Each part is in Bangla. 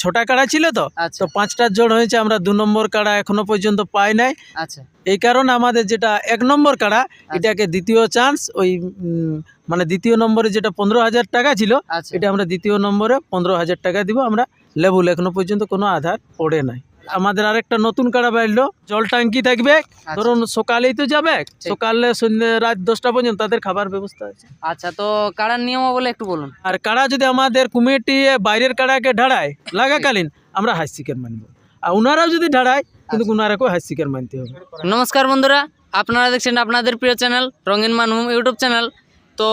ছটা কাড়া ছিল তো? আচ্ছা। তো পাঁচটা জোড় হয়েছে আমরা দু নম্বর কাড়া এখনও পর্যন্ত পাই নাই। আচ্ছা। এই কারণে আমাদের যেটা এক নম্বর কাড়া এটাকে দ্বিতীয় চান্স ওই মানে দ্বিতীয় নম্বরে যেটা পনেরো হাজার টাকা ছিল আচ্ছা। এটা আমরা দ্বিতীয় নম্বরে পনেরো হাজার টাকা দিব আমরা লেবুল এখনও পর্যন্ত কোনো আধার পড়ে নাই। আমাদের আরেকটা নতুন কাড়া বাড়লো। জল ট্যাঙ্কি থাকবে। আচ্ছা। ধরুন সকালেই তো যাবে। সকালে সন্ধ্যে রাত দশটা পর্যন্ত তাদের খাবার ব্যবস্থা আছে। আচ্ছা তো কাড়ার নিয়ম বলে একটু বলুন। আর কাড়া যদি আমাদের কমিটি বাইরের কাড়াকে ঢাড়ায় লাগাকালীন আমরা হাই সিকের মানব। আর ওনারাও যদি ঢাড়ায় কিন্তু ওনারাকেও হাই সিকের মানতে হবে। নমস্কার বন্ধুরা আপনারা দেখছেন আপনাদের প্রিয় চ্যানেল রঙিন মানভূম ইউটিউব চ্যানেল। তো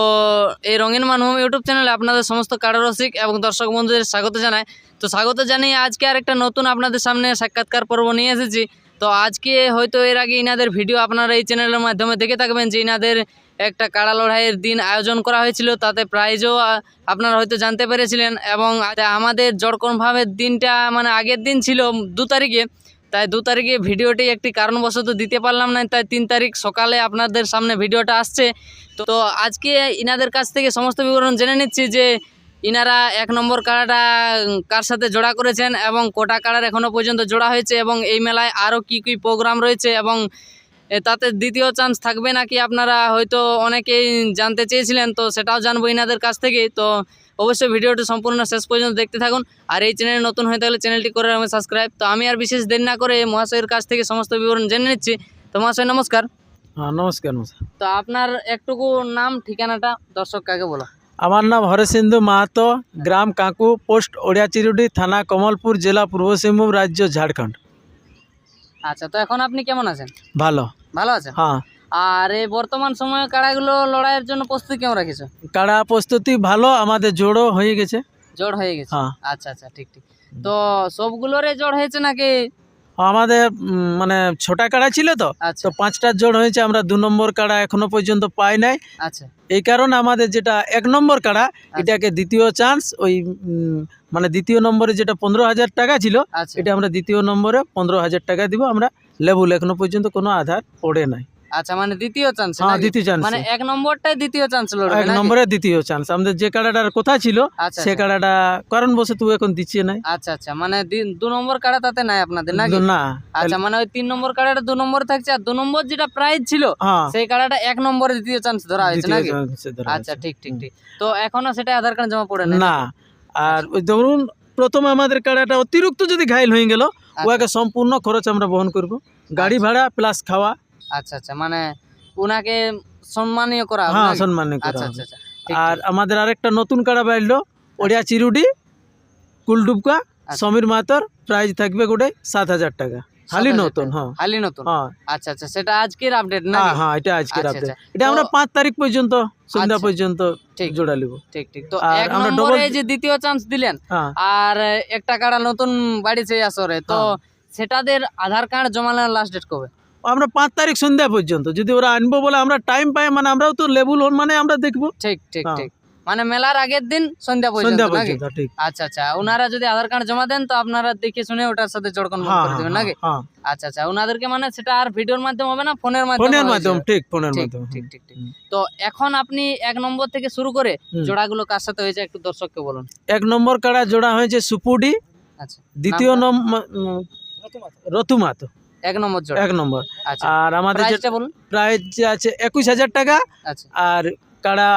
এই রঙিন মানভূম ইউটিউব চ্যানেলে আপনাদের সমস্ত কাররসিক এবং দর্শক বন্ধুদের স্বাগত জানাই। তো স্বাগত জানিয়ে আজকে আরেকটা নতুন আপনাদের সামনে সাক্ষাৎকার পর্ব নিয়ে এসেছি। তো আজকে হয়তো এর আগে ইনাদের ভিডিও আপনারা এই চ্যানেলের মাধ্যমে দেখে থাকবেন যে ইনাদের একটা কাড়া লড়াইয়ের দিন আয়োজন করা হয়েছিল, তাতে প্রাইজও আপনারা হয়তো জানতে পেরেছিলেন এবং আমাদের জড়কনভাবের দিনটা মানে আগের দিন ছিল দু তারিখে। তাই দু তারিখে ভিডিওটি একটি কারণবশত দিতে পারলাম না, তাই তিন তারিখ সকালে আপনাদের সামনে ভিডিওটা আসছে। তো আজকে ইনাদের কাছ থেকে সমস্ত বিবরণ জেনে নিচ্ছি যে ইনারা এক নম্বর কাড়াটা কার সাথে জোড়া করেছেন এবং কোটা কাড়ার এখনও পর্যন্ত জোড়া হয়েছে এবং এই মেলায় আরও কী কী প্রোগ্রাম রয়েছে এবং তাতে দ্বিতীয় চান্স থাকবে নাকি আপনারা হয়তো অনেকেই জানতে চেয়েছিলেন, তো সেটাও জানব ইনাদের কাছ থেকে। তো অবশ্যই ভিডিওটি সম্পূর্ণ শেষ পর্যন্ত দেখতে থাকুন। আর এই চ্যানেলে নতুন হয়ে থাকলে চ্যানেলটি করে রাখবেন সাবস্ক্রাইব তো আমি আর বিশেষ দেরি না করে এই মহাশয়ের কাছ থেকে সমস্ত বিবরণ জেনে নিচ্ছি। তো মহাশয় নমস্কার। হ্যাঁ নমস্কার নমস্কার। তো আপনার একটুকু নাম ঠিকানাটা দর্শক কাকে বলো? আমার নাম হরেসিন্ধু মাহাতো গ্রাম কাঁকু পোস্ট ওড়িয়াচিরুডি থানা কমলপুর জেলা পূর্ব সিংভূম রাজ্য ঝাড়খণ্ড। আচ্ছা তো এখন আপনি কেমন আছেন? ভালো। ভালো আছেন? হ্যাঁ। আর এই বর্তমান সময়ে কাড়াগুলো লড়াইয়ের জন্য প্রস্তুতি কেমন রাখিছো? কাড়া প্রস্তুতি ভালো আমাদের জোড়ও হয়ে গেছে। জোড় হয়ে গেছে? হ্যাঁ। আচ্ছা আচ্ছা ঠিক ঠিক। তো সবগুলোরে জোড় হয়েছে নাকি? আমাদের উম, মানে ছটা কাড়া ছিল তো আচ্ছা। তো পাঁচটার জোড় হয়েছে আমরা দু নম্বর কাড়া এখনও পর্যন্ত পাই নাই। আচ্ছা। এই কারণে আমাদের যেটা এক নম্বর কাড়া এটাকে দ্বিতীয় চান্স ওই উম, মানে দ্বিতীয় নম্বরে যেটা পনেরো হাজার টাকা ছিল আচ্ছা। এটা আমরা দ্বিতীয় নম্বরে পনেরো হাজার টাকা দিব আমরা লেবুল এখনও পর্যন্ত কোনো আধার পড়ে নাই। আচ্ছা মানে দ্বিতীয় চান্স হ্যাঁ দ্বিতীয় চান্স মানে এক নম্বরটাই দ্বিতীয় চান্স লড়বে এক নম্বরে দ্বিতীয় চান্স আমাদের যে কাড়াটার কথা ছিল আচ্ছা সে আচ্ছা। কাড়াটা কারণবশত এখন দিচ্ছে নাই। আচ্ছা আচ্ছা মানে দি- নম্বর কাড়া তাতে নাই আপনাদের নাকি? না। আচ্ছা মানে ওই তিন নম্বর কাড়াটা দু নম্বরে থাকছে আর দু নম্বর যেটা প্রাইজ ছিল হ্যাঁ। সেই কাড়াটা এক নম্বরে দ্বিতীয় চান্স ধরা হয়েছে নাকি? আচ্ছা ঠিক ঠিক ঠিক। তো এখনও সেটা আধার কার্ড জমা পড়ে না। আর ওই ধরুন প্রথমে আমাদের কাড়াটা অতিরিক্ত যদি ঘাইল হয়ে গেল ওকে সম্পূর্ণ খরচ আমরা বহন করব। গাড়ি ভাড়া প্লাস খাওয়া আচ্ছা আচ্ছা মানে উনাকে সম্মানীয় করা হবে হ্যাঁ নাকি? করা আচ্ছা হবে। আচ্ছা আচ্ছা ঠিক, আর। আমাদের আরেকটা নতুন কাড়া বাড়লো ওড়িয়া চিরুডি কুলডুবকা আচ্ছা। সমীর মাতর প্রাইজ থাকবে গোটে সাত হাজার টাকা খালি 7,000 নতুন হ্যাঁ হালি নতুন হ্যাঁ আচ্ছা আচ্ছা সেটা আজকের আপডেট না হ্যাঁ হ্যাঁ এটা আজকের আচ্ছা, আপডেট আচ্ছা। এটা আমরা তো- পাঁচ তারিখ পর্যন্ত সন্ধ্যা আচ্ছা। পর্যন্ত ঠিক। জোড়া নিব ঠিক ঠিক তো আর এক আমরা নম্বরে double- যে দ্বিতীয় চান্স দিলেন হ্যাঁ আর একটা কাড়া নতুন বাড়িছে আসরে তো হ্যাঁ। সেটাদের আধার কার্ড জমানোর লাস্ট ডেট কবে আমরা পাঁচ তারিখ সন্ধ্যা পর্যন্ত। যদি ওরা আনব বলে আমরা টাইম পাই মানে আমরাও তো লেবুল হন মানে আমরা দেখব। ঠিক ঠিক হ্যাঁ। ঠিক। মানে মেলার আগের দিন সন্ধ্যা পর্যন্ত সন্ধ্যা নাকি? পর্যন্ত ঠিক। আচ্ছা আচ্ছা। ওনারা যদি আধার কার্ড জমা দেন তো আপনারা দেখে শুনে ওটার সাথে জড় কনফার্ম হ্যাঁ করে দেবেন হ্যাঁ, নাকি? হ্যাঁ। আচ্ছা আচ্ছা। ওনাদেরকে মানে সেটা আর ভিডিওর মাধ্যমে হবে না ফোনের মাধ্যমে ফোনের মাধ্যমে ঠিক ফোনের মাধ্যমে ঠিক ঠিক ঠিক। তো এখন আপনি এক নম্বর থেকে শুরু করে। জোড়াগুলো কার সাথে হয়েছে একটু দর্শককে বলুন। এক নম্বর কাড়া জোড়া হয়েছে সুপুডি আচ্ছা। দ্বিতীয়? নম্বর রতুমাত। এক নম্বর জোড়া। এক নম্বর। আচ্ছা। আর আমাদের যে বলুন। প্রাইস আছে একুশ হাজার টাকা। আচ্ছা। আর কাড়া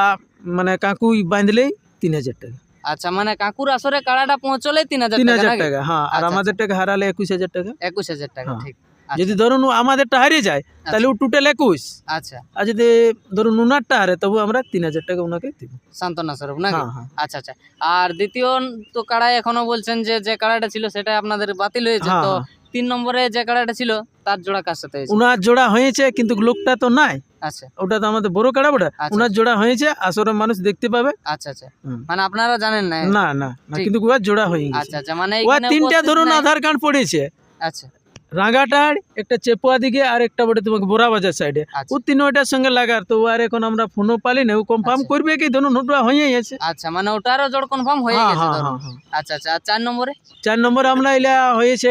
মানে কাকুই বাঁধলেই তিন হাজার টাকা। আচ্ছা মানে কাকুর আসরে কাড়াটা পৌঁছলে তিন হাজার তিন টাকা হাজার টাকা হ্যাঁ। আর আচ্ছা, আমাদের টাকা হারালে একুশ হাজার টাকা। একুশ হাজার টাকা হ্যাঁ। ঠিক। যদি ধরুন আমাদেরটা হারিয়ে যায় তাহলে ও টোটাল একুশ। আচ্ছা। আর যদি ধরুন উনারটা হারে তবু আমরা তিন হাজার টাকা ওনাকে দিব। সান্ত্বনা স্বরূপ নাকি? হ্যাঁ হ্যাঁ। আচ্ছা আচ্ছা। আর দ্বিতীয় তো কাড়াই এখনও বলছেন যে যে কাড়াটা ছিল সেটা আপনাদের বাতিল হয়েছে হ্যাঁ, তো। তিন নম্বরে যে কাড়াটা ছিল তার জোড়া কার সাথে হয়েছে? উনার জোড়া হয়েছে কিন্তু লোকটা তো নাই। আচ্ছা ওটা তো আমাদের বড় কাড়া বড়া আচ্ছা। উনার জোড়া হয়েছে আসলে মানুষ দেখতে পাবে। আচ্ছা আচ্ছা। মানে আপনারা জানেন না? না না কিন্তু উহার জোড়া হয়ে গেছে। আচ্ছা আচ্ছা মানে তিনটা ধরুন আধার কার্ড পড়েছে। আচ্ছা। রাঙাটার একটা চেপুয়া দিকে আর একটা বটে তোমাকে বোরা বাজার সাইডে আচ্ছা। ও তিনটার সঙ্গে লাগার তো আর এখন আমরা ফোনও পালি না ও কনফার্ম আচ্ছা। করবে কি? ধরুন ওটা হয়ে গেছে আচ্ছা মানে ওটারও জোড় কনফার্ম হয়ে হ্যাঁ গেছে হ্যাঁ হ্যাঁ। আচ্ছা আচ্ছা আর চার নম্বরে? চার নম্বরে আমরা এলা হয়েছে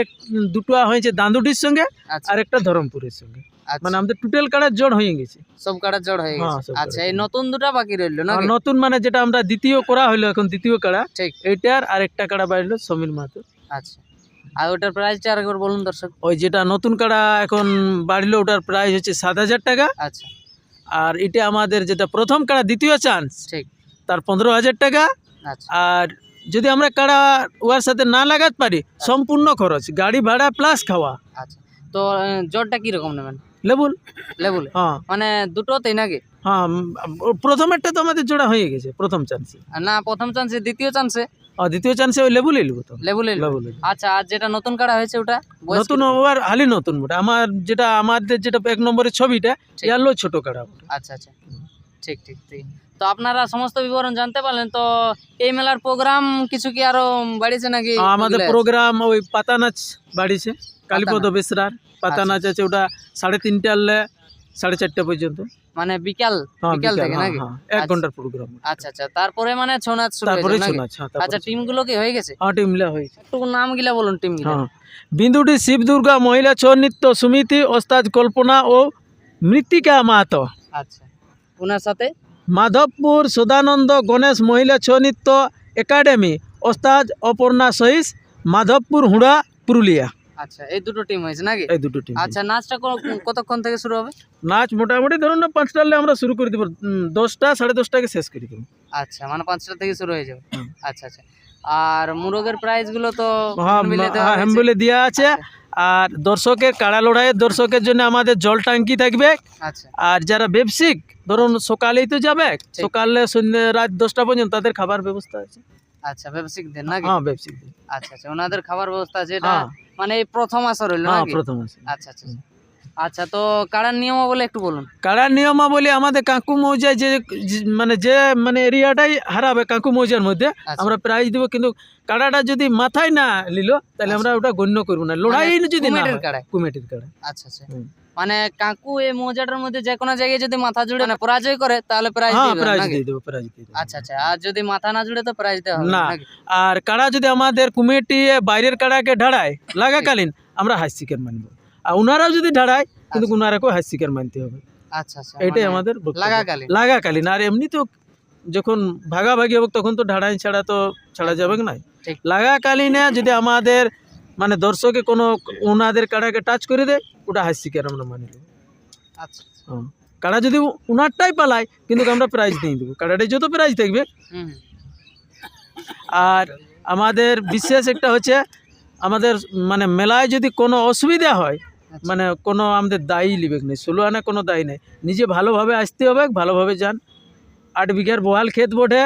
দুটো হয়েছে দান্দুটির সঙ্গে আচ্ছা। আর একটা ধরমপুরের সঙ্গে। মানে আমাদের টোটাল কাড়ার জড় হয়ে গেছে। সব কাড়া জড় হয়ে গেছে। আচ্ছা এই নতুন দুটা বাকি রইল না নতুন মানে যেটা আমরা দ্বিতীয় করা হলো এখন দ্বিতীয় কাড়া ঠিক। এইটার আর একটা কাড়া বাড়লো সমীর মাহাতো। আচ্ছা। আর ওটার প্রাইসটা আরেকবার বলুন দর্শক। ওই যেটা নতুন কাড়া এখন বাড়লো ওটার প্রাইস হচ্ছে সাত হাজার টাকা। আচ্ছা। আর এটা আমাদের যেটা প্রথম কাড়া দ্বিতীয় চান্স ঠিক। তার পনেরো হাজার টাকা। আচ্ছা। আর যদি আমরা কাড়া ওয়ার সাথে না লাগাতে পারি সম্পূর্ণ খরচ গাড়ি ভাড়া প্লাস খাওয়া। আচ্ছা। তো জ্বরটা কীরকম নেবেন? লেবুল? লেবুল? হ্যাঁ। মানে দুটোতেই নাকি? হ্যাঁ প্রথমেরটা তো আমাদের জোড়া হয়ে গেছে প্রথম চান্সে না প্রথম চান্সে দ্বিতীয় চান্সে দ্বিতীয় চান্সে ওই নেব তো। লেবুলে লেবুল আচ্ছা আর যেটা নতুন কাড়া হয়েছে ওটা? নতুন? ওভার হালি নতুন মোটা আমার যেটা আমাদের যেটা এক নম্বরের ছবিটা। ইয়ালো ছোট কাড়া আচ্ছা আচ্ছা। ঠিক ঠিক ঠিক। তো আপনারা সমস্ত বিবরণ জানতে পারলেন তো এই মেলার প্রোগ্রাম কিছু কি আরও বাড়িছে নাকি আমাদের প্রোগ্রাম ওই পাতা নাচ বাড়িছে কালীপদ। বেসরার। পাতা আচ্ছা। নাচ আছে ওটা সাড়ে তিনটে আনলে সাড়ে চারটে পর্যন্ত। মানে বিকাল হ্যাঁ বিকাল বিকাল থেকে হ্যাঁ, নাকি? হ্যাঁ, এক আচ্ছা। ঘণ্টার প্রোগ্রাম আচ্ছা আচ্ছা। তারপরে মানে ছৌ নাচ শুরু তারপরে নাকি? হ্যাঁ আচ্ছা টিমগুলো কি হয়ে গেছে? হ্যাঁ টিমলা হয়েছে। একটু নাম গিলা বলুন টিম গিলা হ্যাঁ। বিন্দুটি শিব দুর্গা মহিলা ছৌ নৃত্য সমিতি ওস্তাদ কল্পনা ও মৃত্তিকা মাহাতো। আচ্ছা। ওনার সাথে? মাধবপুর সদানন্দ গণেশ মহিলা ছৌ নৃত্য একাডেমি। ওস্তাদ অপর্ণা সহিস মাধবপুর হুড়া পুরুলিয়া। আচ্ছা এই দুটো টিম হয়েছে নাকি? এই দুটো টিম আচ্ছা নাচটা কতক্ষণ থেকে শুরু হবে? নাচ মোটামুটি ধরুন না পাঁচটা আমরা শুরু করে দেবো। দশটা সাড়ে দশটাকে শেষ করে দেবো। আচ্ছা মানে পাঁচটা থেকে শুরু হয়ে যাবে। আচ্ছা আচ্ছা। আর মুরগের প্রাইসগুলো তো হ্যাঁ দেওয়া হ্যাঁ হ্যাম্বুলে দেওয়া আছে। আচ্ছা, আর দর্শকের কাড়া লড়াইয়ের দর্শকের জন্য আমাদের জল ট্যাঙ্কি থাকবে। আচ্ছা। আর যারা ব্যবসায়িক ধরুন সকালেই তো যাবে সকালে সন্ধ্যে রাত দশটা পর্যন্ত তাদের খাবার ব্যবস্থা আছে। আচ্ছা ব্যবসায়িকদের নাকি? হ্যাঁ আচ্ছা আচ্ছা ওনাদের খাবার ব্যবস্থা আছে এটা হ্যাঁ। মানে এই প্রথম আসর হইল হ্যাঁ নাকি? প্রথম আসর। আচ্ছা আচ্ছা। আচ্ছা। আচ্ছা তো কারার নিয়ম বলে একটু বলুন। কাড়ার নিয়মাবলী আমাদের কাকু মৌজায় যে মানে যে মানে এরিয়াটাই হারাবে কাকু মৌজার মধ্যে আচ্ছা। আমরা প্রাইজ দিব কিন্তু কাড়াটা যদি মাথায় না নিল তাহলে আমরা ওটা গণ্য করব না। লড়াই যদি না কুমিরের হয়, কাড়ায় কুমিটির কাড়া আচ্ছা আচ্ছা। মানে কাকু এই মৌজাটার মধ্যে যে কোনো জায়গায় যদি মাথা জুড়ে না পরাজয় করে তাহলে প্রাইজ হ্যাঁ দিয়ে দেবো প্রাইজ দিয়ে দেবো। আচ্ছা আচ্ছা। আর যদি মাথা না জুড়ে তো প্রাইজ দেওয়া হবে না। আর কাড়া যদি আমাদের কমিটি বাইরের কাড়াকে ঢাড়ায় লাগাকালীন আমরা হাই শিকার মানবো। আর ওনারাও যদি ঢাড়ায় কিন্তু। ওনারাকেও হাই শিকার মানতে হবে আচ্ছা আচ্ছা এটাই মানে আমাদের। লাগাকালীন লাগাকালীন আর এমনি তো যখন ভাগাভাগি হবে তখন তো ঢাড়াই ছাড়া তো ছাড়া যাবে না। লাগাকালীনে যদি আমাদের মানে দর্শকে কোনো ওনাদের কাড়াকে টাচ করে দেয় ওটা হাই শিকার আমরা মানি আচ্ছা আচ্ছা। কাড়া যদি ওনারটাই পালায় কিন্তু আমরা প্রাইজ দিয়ে দেবো কাড়াটাই যত প্রাইজ থাকবে। আর আমাদের বিশেষ একটা হচ্ছে আমাদের মানে মেলায় যদি কোনো অসুবিধা হয়। মানে কোনো আমাদের দায়ী লিবেক নেই সুলুয়ানে কোনো দায়ী নেই। নিজে ভালোভাবে আসতে হবে ভালোভাবে যান। আট বিঘার বহাল ক্ষেত বটে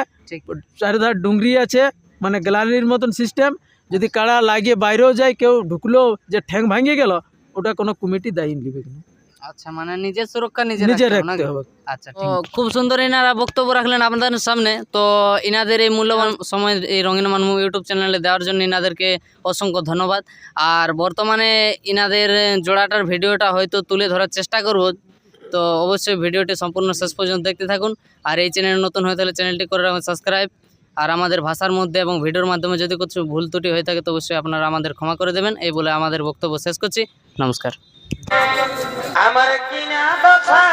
চারিধার ডুংরি আছে মানে গ্যালারির মতন সিস্টেম যদি কাড়া লাগিয়ে বাইরেও যায় কেউ ঢুকলেও যে ঠ্যাং ভাঙিয়ে গেল ওটা কোনো কমিটি দায়ী লিবেক না আচ্ছা মানে নিজের সুরক্ষা নিজে নিজে রাখতে হবে আচ্ছা খুব সুন্দর ইনারা বক্তব্য রাখলেন আপনাদের সামনে। তো ইনাদের এই মূল্যবান সময় এই রঙিন মানমু ইউটিউব চ্যানেলে দেওয়ার জন্য ইনাদেরকে অসংখ্য ধন্যবাদ। আর বর্তমানে ইনাদের জোড়াটার ভিডিওটা হয়তো তুলে ধরার চেষ্টা করব। তো অবশ্যই ভিডিওটি সম্পূর্ণ শেষ পর্যন্ত দেখতে থাকুন। আর এই চ্যানেল নতুন হয়ে তাহলে চ্যানেলটি করে রাখুন সাবস্ক্রাইব আর আমাদের ভাষার মধ্যে এবং ভিডিওর মাধ্যমে যদি কিছু ভুল ত্রুটি হয়ে থাকে তো অবশ্যই আপনারা আমাদের ক্ষমা করে দেবেন। এই বলে আমাদের বক্তব্য শেষ করছি। নমস্কার। আমার কিনা দশা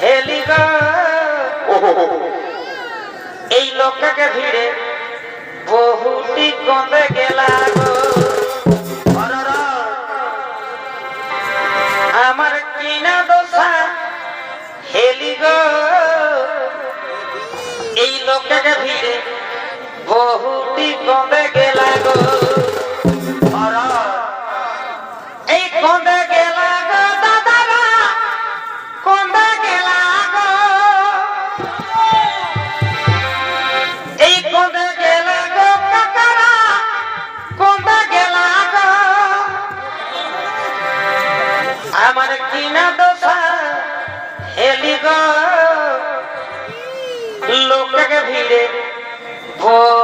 হেলি এই লোককে ভিড়ে বহুটি কঁদে গেলা আমার কিনা দশা হেলি গো এই লোককে ভিড়ে বহুটি গো থেকে ভিড়ে ভোর